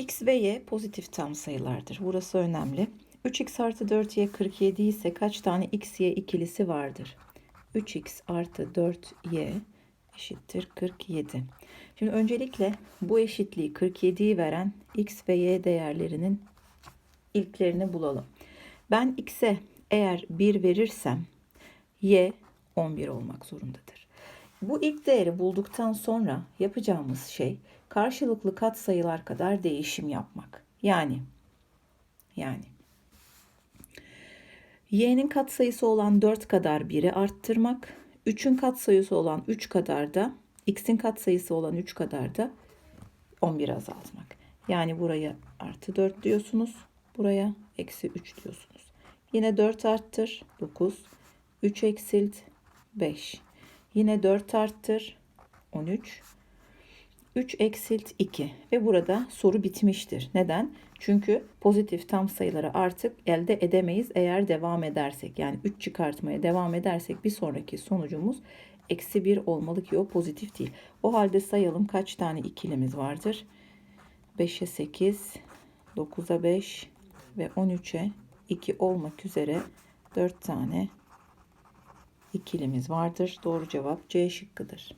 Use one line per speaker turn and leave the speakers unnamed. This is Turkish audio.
X ve Y pozitif tam sayılardır. Burası önemli. 3x artı 4y 47 ise kaç tane x, y ikilisi vardır? 3x artı 4y eşittir 47. Şimdi öncelikle bu eşitliği 47'yi veren x ve y değerlerinin ilklerini bulalım. Ben x'e eğer 1 verirsem y 11 olmak zorundadır. Bu ilk değeri bulduktan sonra yapacağımız şey karşılıklı katsayılar kadar değişim yapmak. Yani yani y'nin katsayısı olan 4 kadar 1'i arttırmak, 3'ün katsayısı olan 3 kadar da x'in katsayısı olan 3 kadar da 11 azaltmak. Yani buraya artı 4 diyorsunuz. Buraya eksi 3 diyorsunuz. Yine 4 arttır 9. 3 eksilt 5. Yine 4 arttır 13. 3 eksilt 2 ve burada soru bitmiştir. Neden? Çünkü pozitif tam sayıları artık elde edemeyiz eğer devam edersek. Yani 3 çıkartmaya devam edersek bir sonraki sonucumuz eksi 1 olmalı ki o pozitif değil. O halde sayalım kaç tane ikilimiz vardır? 5'e 8, 9'a 5 ve 13'e 2 olmak üzere 4 tane ikilimiz vardır. Doğru cevap C şıkkıdır.